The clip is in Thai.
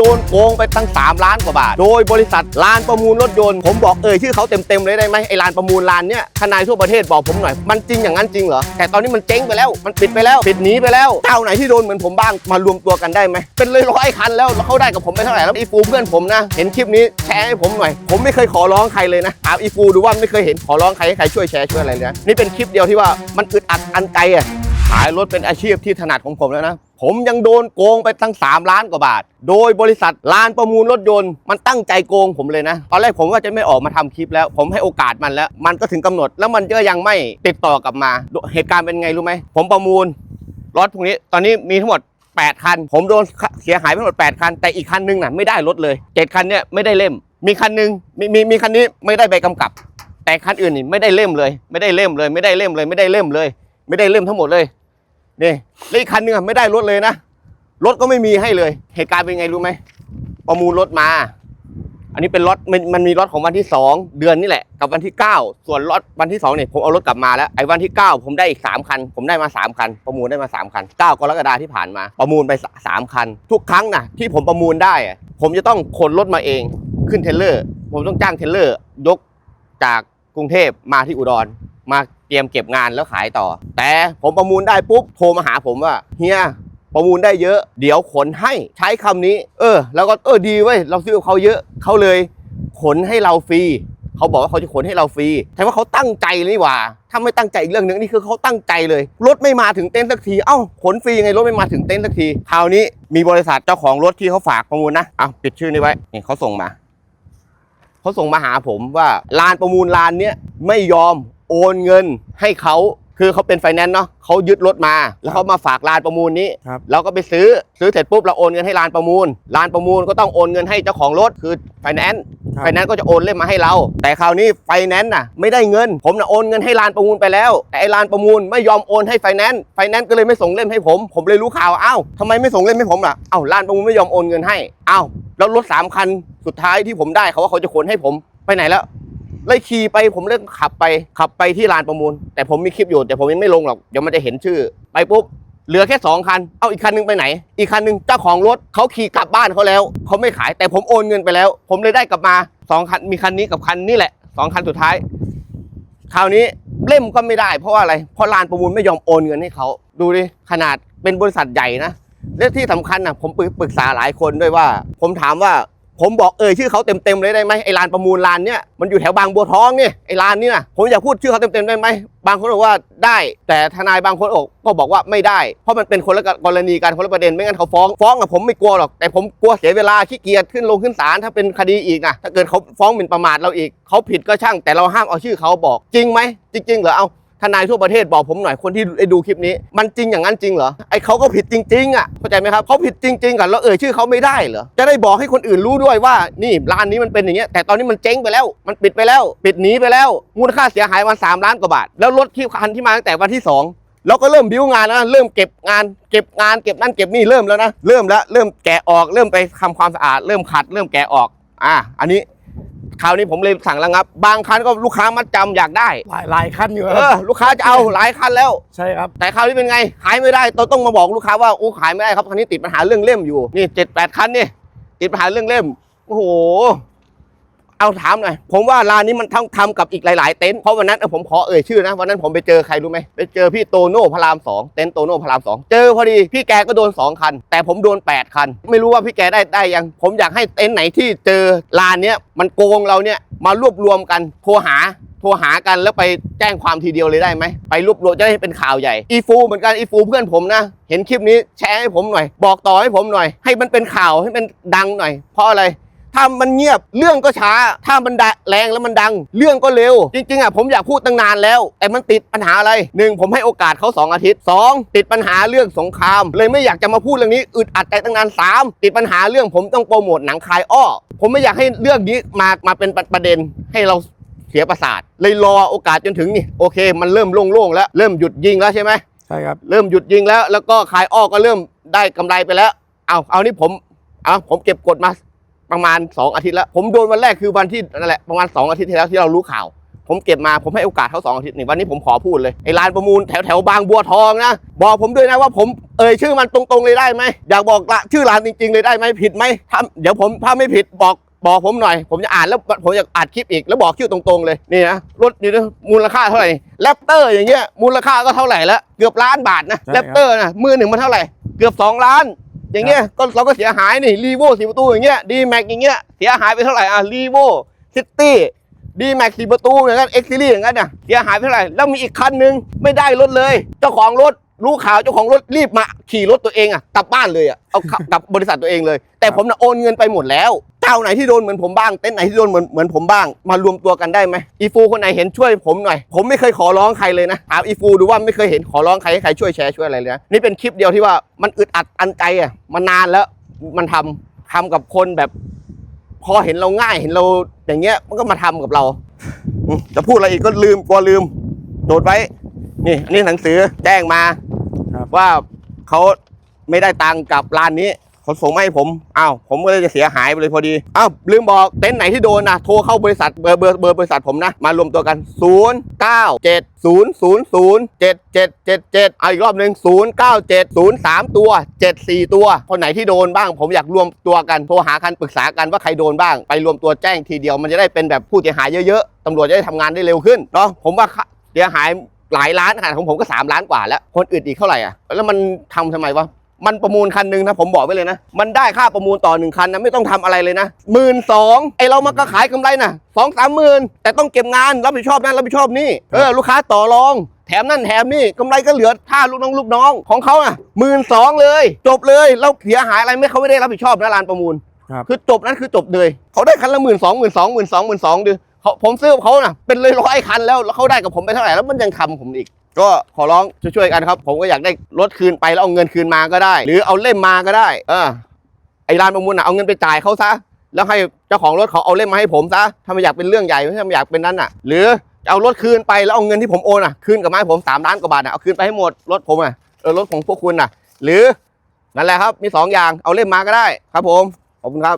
โดนโกงไปตั้ง 3 ล้านกว่าบาท โดยบริษัทลานประมูลรถยนต์ ผมบอกเอ่ยชื่อเขาเต็มๆเลยได้ไหมไอ้ลานประมูลลานเนี้ยทนายทั่วประเทศบอกผมหน่อย มันจริงอย่างนั้นจริงเหรอ แต่ตอนนี้มันเจ๊งไปแล้ว มันปิดไปแล้ว ปิดหนีไปแล้ว เจ้าไหนที่โดนเหมือนผมบ้าง มารวมตัวกันได้ไหม เป็นเลยร้อยคันแล้วแล้วเขาได้กับผมไปเท่าไหร่แล้วอีฟูเพื่อนผมนะ เห็นคลิปนี้แชร์ให้ผมหน่อย ผมไม่เคยขอร้องใครเลยนะถามอีฟูดูว่าไม่เคยเห็นขอร้องใครให้ใครช่วยแชร์ช่วยอะไรเลยนะ นี่เป็นคลิปเดียวที่ว่ามันอึดอัดอันใจอะ ขายรถเป็นอาชีพที่ถนัดของผมแล้วนะ ผมยังโดนโกงไปตั้ง 3 ล้านกว่าบาท โดยบริษัทลานประมูลรถยนต์มันตั้งใจโกงผมเลยนะ ตอนแรกผมว่าจะไม่ออกมาทำคลิปแล้ว ผมให้โอกาสมันแล้ว มันก็ถึงกำหนด แล้วมันก็ยังไม่ติดต่อกลับมา เหตุการณ์เป็นไงรู้ไหม ผมประมูลรถพวกนี้ ตอนนี้มีทั้งหมด8 คัน ผมโดนเสียหายไปทั้งหมด 8 คัน แต่อีกคันนึงน่ะไม่ได้รถเลย 7 คันเนี่ยไม่ได้เล่ม มีคันนึงมีมีมีคันนี้ไม่ได้ใบกำกับ แต่คันอื่นนี่ไม่ได้เล่มเลย ไม่ได้เล่มเลย ไม่ได้เล่มเลยไม่ได้เล่มเลย ไม่ได้เล่มทั้งหมดเลยนี่แล้วอีกคันหนึงอะไม่ได้รถเลยนะรถก็ไม่มีให้เลย เหตุการณ์เป็นไงรู้ไหมประมูลรถมา อันนี้เป็นรถมันมันมีรถของวันที่2เดือนนี่แหละ กับวันที่9ส่วนรถวันที่2เนี่ยผมเอารถกลับมาแล้วไอ้วันที่9ผมได้อีก3คัน ผมได้มา3คัน ประมูลได้มา3คัน9กรกฎาที่ผ่านมา ประมูลไป3คัน ทุกครั้งนะที่ผมประมูลได้ ผมจะต้องขนรถมาเองขึ้นเทเลอร์ ผมต้องจ้างเทเลอร์ ยกจากกรุงเทพมาที่อุดรมา เตรียมเก็บงานแล้วขายต่อ แต่ผมประมูลได้ปุ๊บโทรมาหาผมว่าเฮียประมูลได้เยอะ เดี๋ยวขนให้ใช้คำนี้ เออ แล้วก็เออดีเว้ยเราซื้อกับเขาเยอะเขาเลยขนให้เราฟรีเขาบอกว่าเขาจะขนให้เราฟรีแต่ว่าเขาตั้งใจเลยนี่หว่า ถ้าไม่ตั้งใจอีกเรื่องหนึงนี่คือเขาตั้งใจเลยรถไม่มาถึงเต็นท์สักทีเอ้าขนฟรียังไงรถไม่มาถึงเต็นท์สักทีคราวนี้มีบริษัทเจ้าของรถที่เขาฝากประมูลนะเอาปิดชื่อนี้ไว้นี่เขาส่งมาเขาส่งมาหาผมว่าลานประมูลลานเนี้ยไม่ยอม โอนเงินให้เขาคือเขาเป็นไฟแนนซ์เนาะเขายึดรถมา แล้วเขามาฝากลานประมูลนี้ ครับเราก็ไปซื้อซื้อเสร็จปุ๊บเราโอนเงินให้ลานประมูลลานประมูลก็ต้องโอนเงินให้เจ้าของรถคือไฟแนนซ์ครับ ไฟแนนซ์ก็จะโอนเล่มมาให้เรา แต่คราวนี้ไฟแนนซ์น่ะไม่ได้เงิน ผมน่ะโอนเงินให้ลานประมูลไปแล้ว แต่ไอ้ลานประมูลไม่ยอมโอนให้ไฟแนนซ์ไฟแนนซ์ก็เลยไม่ส่งเล่มให้ผม ผมเลยรู้ข่าวอ้าวทำไมไม่ส่งเล่มให้ผมล่ะอ้าวลานประมูลไม่ยอมโอนเงินให้อ้าวแล้วรถสามคันสุดท้ายที่ผมได้เขาว่าเขาจะขนให้ผมไปไหนแล้ว เลยขี่ไปผมเล่นขับไปขับไปที่ลานประมูล แต่ผมมีคลิปอยู่แต่ผมยังไม่ลงหรอกเดี๋ยวมันจะเห็นชื่อ ไปปุ๊บเหลือแค่สองคัน เอาอีกคันนึงไปไหน อีกคันนึงเจ้าของรถเขาขี่กลับบ้านเขาแล้ว เขาไม่ขายแต่ผมโอนเงินไปแล้ว ผมเลยได้กลับมาสองคัน มีคันนี้กับคันนี้แหละสองคันสุดท้าย คราวนี้เล่มก็ไม่ได้เพราะว่าอะไร เพราะลานประมูลไม่ยอมโอนเงินให้เขา ดูดิ ขนาดเป็นบริษัทใหญ่นะ และที่สำคัญนะผมปรึกษาหลายคนด้วยว่า ผมถามว่า ผมบอกเอ่ยชื่อเขาเต็มๆเลยได้ไหมไอ้ลานประมูลลานเนี้ยมันอยู่แถวบางบัวทองเนี่ยไอ้ลานเนี้นะผมอยากพูดชื่อเขาเต็มๆได้ไหมบางคนบอกว่าได้ แต่ทนายบางคนอกก็บอกว่าไม่ได้ เพราะมันเป็นคนละกรณีการคนละประเด็นไม่งั้นเขาฟ้องฟ้องอะผมไม่กลัวหรอกแต่ผมกลัวเสียเวลาขี้เกียจขึ้นลงขึ้นศาลถ้าเป็นคดีอีกนะถ้าเกิดเขาฟ้องหมิ่นประมาทเราอีกเขาผิดก็ช่าง แต่เราห้ามเอาชื่อเขาบอกจริงไหมจริงๆเหรอเอา ทนายทั่วประเทศบอกผมหน่อยคนที่ได้ดูคลิปนี้ มันจริงอย่างนั้นจริงเหรอไอ้เขาก็ผิดจริงๆอะเข้าใจไหมครับเขาผิดจริงๆกันแล้วเอ่ยชื่อเขาไม่ได้เหรอจะได้บอกให้คนอื่นรู้ด้วยว่านี่ร้านนี้มันเป็นอย่างเงี้ยแต่ตอนนี้มันเจ๊งไปแล้ว มันปิดไปแล้ว ปิดหนีไปแล้ว มูลค่าเสียหายมาสามล้านกว่าบาท แล้วรถที่คันที่มาตั้งแต่วันที่สองเราก็เริ่มบิ้วงานแล้วนะเริ่มเก็บงาน เก็บงานเก็บนั่นเก็บนี่เริ่มแล้วนะ เริ่มแล้วเริ่มแกะออก เริ่มไปทำความสะอาด เริ่มขัด เริ่มแกะออก อะอันนี้ คราวนี้ผมเลยสั่งระงับ บางคันก็ลูกค้ามัดจำอยากได้ หลายหลายขั้นอยู่คเอรัอบลูกค้าจะเอาหลายคันแล้ว ใช่ครับ แต่คราวนี้เป็นไง ขายไม่ได้ต้องต้องมาบอกลูกค้าว่าโอ้ขายไม่ได้ครับคันนี้ติดปัญหาเรื่องเล่มอยู่นี่เจ็ดแปดคันนี่ติดปัญหาเรื่องเล่มโอ้โห เอาถามหน่อย ผมว่าร้านนี้มันทำทำกับอีกหลาย ๆ เต็นท์เพราะวันนั้นเออผมขอเอ่ยชื่อนะ วันนั้นผมไปเจอใครรู้ไหมไปเจอพี่โตโน่พระรามสองเต็นท์โตโน่พระรามสองเจอพอดีพี่แกก็โดนสองคัน แต่ผมโดนแปดคัน ไม่รู้ว่าพี่แกได้ได้ยัง ผมอยากให้เต็นท์ไหนที่เจอร้านเนี้ยมันโกงเราเนี่ยมารวบรวมกันโทรหาโทรหากันแล้วไปแจ้งความทีเดียวเลยได้ไหมไปรวบรวมจะได้เป็นข่าวใหญ่อีฟูเหมือนกันอีฟูเพื่อนผมนะ เห็นคลิปนี้แชร์ให้ผมหน่อย บอกต่อให้ผมหน่อย ให้มันเป็นข่าวให้มันดังหน่อย เพราะอะไร ถ้ามันเงียบเรื่องก็ช้า ถ้ามันดะแรงแล้วมันดัง เรื่องก็เร็ว จริงๆอะผมอยากพูดตั้งนานแล้ว แต่มันติดปัญหาอะไรหนึ่งผมให้โอกาสเขาสองอาทิตย์สองติดปัญหาเรื่องสงคราม เลยไม่อยากจะมาพูดเรื่องนี้อึดอัดใจตั้งนานสามติดปัญหาเรื่องผมต้องโปรโมทหนังคลายอ้อผมไม่อยากให้เรื่องนี้มามาเป็นประเด็นให้เราเสียประสาท เลยรอโอกาสจนถึงนี่โอเค มันเริ่มโล่งๆแล้วเริ่มหยุดยิงแล้วใช่ไหมใช่ครับเริ่มหยุดยิงแล้ว แล้วก็ขายอ้อก็เริ่มได้กำไรไปแล้ว เอาเอานี่ผมเอาผมเก็บกดมา ประมาณ 2 อาทิตย์แล้ว ผมโดนวันแรกคือวันที่นั่นแหละประมาณ 2 อาทิตย์ที่แล้วที่เรารู้ข่าว ผมเก็บมาผมให้โอกาสเขาสองอาทิตย์นี่วันนี้ผมขอพูดเลยไอ้ลานประมูลแถวแถวบางบัวทองนะบอกผมด้วยนะว่าผมเอ่ยชื่อมันตรงๆเลยได้ไหมอยากบอกละชื่อร้านจริงๆเลยได้ไหมผิดไหมถ้าเดี๋ยวผมถ้าไม่ผิดบอกบอกผมหน่อย ผมจะอ่านแล้วผมจะอัดคลิปอีกแล้วบอกชื่อตรงๆเลยนี่นะรถนี่นะมูลค่าเท่าไหร่แรปเตอร์อย่างเงี้ยมูลค่าก็เท่าไหร่แล้วเกือบล้านบาทนะใช่แรครับปเตอร์นะมือหนึ่งมันเท่าไหร่ เกือบสองล้าน อย่างเงี้ยก็เราก็เสียหายนี่รีโวสีประตูอย่างเงี้ยดีแม็กอย่างเงี้ยเสียหายไปเท่าไหร่อะรีโวซิตี้ดีแม็กสีประตูอย่างนั้นเอ็กซ์ซีรีอย่างนั้นน่ะเสียหายไปเท่าไหร่แล้วมีอีกคันนึงไม่ได้รถเลย เจ้าของรถรู้ข่าวเจ้าของรถรีบมาขี่รถตัวเองอะกลับบ้านเลยอะเอาขับกลับบริษัทตัวเองเลย แต่ผมน่ะโอนเงินไปหมดแล้วเจ้าไหนที่โดนเหมือนผมบ้างเต้นท์ไหนที่โดนเหมือนเหมือนผมบ้าง มารวมตัวกันได้ไหมอีฟูคนไหนเห็นช่วยผมหน่อย ผมไม่เคยขอร้องใครเลยนะถามอีฟูดูว่าไม่เคยเห็นขอร้องใครให้ใครช่วยแชร์ช่วยอะไรเลยนะนี่เป็นคลิปเดียวที่ว่ามันอึดอัดอันใจอะมานานแล้วมันทำทำกับคนแบบ พอเห็นเราง่ายเห็นเราอย่างเงี้ย มันก็มาทำกับเราอืมจะพูดอะไรอีกก็ลืมกลัวลืมโดดไว้ นี่อันนี้หนังสือแจ้งมาครับว่าเขาไม่ได้ตังค์กับร้านนี้เขาส่งมาให้ผมอ้าวผมก็เลยจะเสียหายไปเลยพอดีอ้าวลืมบอกเต็นท์ไหนที่โดนนะโทรเข้าบริษัทเบอร์เบอร์เบอร์บริษัทผมนะ มารวมตัวกัน 0 9 7 0 0 0 7 7 7 7เอาอีกรอบหนึ่ง0 9 7 0 3 ตัว 7 4 ตัว คนไหนที่โดนบ้าง ผมอยากรวมตัวกันโทรหากันปรึกษากันว่าใครโดนบ้าง ไปรวมตัวแจ้งทีเดียวมันจะได้เป็นแบบผู้เสียหายเยอะๆตำรวจจะได้ทำงานได้เร็วขึ้นเนาะผมว่าเสียหายหลายล้านขนาดของผมก็ 3 ล้านกว่าแล้ว คนอื่นอีกเท่าไหร่อะ แล้วมันทำทำไมวะ มันประมูลคันหนึ่งนะผมบอกไว้เลยนะ มันได้ค่าประมูลต่อหนึ่งคันนะไม่ต้องทำอะไรเลยนะหมื่นสองไอเรามันก็ขายกำไรนะสองสามหมื่นแต่ต้องเก็บงานรับผิดชอบนั่นรับผิดชอบนี่เออลูกค้าต่อรองแถมนั่นแถมนี่กำไรก็เหลือค่าลูกน้องลูกน้องของเขาอะหมื่นสองเลย จบเลยเราเสียหายอะไรไม่เขาไม่ได้รับผิดชอบนะร้านประมูลครับคือจบนั้นคือจบเลยเขาได้คันละหมื่นสองหมื่นสองหมื่นสองหมื่นสองดิเขาผมซื้อกับเขาน่ะเป็นเลยร้อยคันแล้วแล้วเขาได้กับผมไปเท่าไหร่แล้วมันยังทำผมอีก ก็ขอร้องช่วยๆกันครับ ผมก็อยากได้รถคืนไปแล้วเอาเงินคืนมาก็ได้ หรือเอาเล่มมาก็ได้ เออไอ้ร้านประมูลน่ะเอาเงินไปจ่ายเขาซะแล้วให้เจ้าของรถเขาเอาเล่มมาให้ผมซะถ้าไม่อยากเป็นเรื่องใหญ่ถ้าไม่อยากเป็นนั้นน่ะ หรือเอารถคืนไปแล้วเอาเงินที่ผมโอนอะคืนกับมาให้ผมสามล้านกว่าบาทน่ะเอาคืนไปให้หมดรถผมอะเออรถของพวกคุณน่ะ หรือนั่นแหละครับมีสองอย่างเอาเล่มมาก็ได้ครับ ผมขอบคุณครับ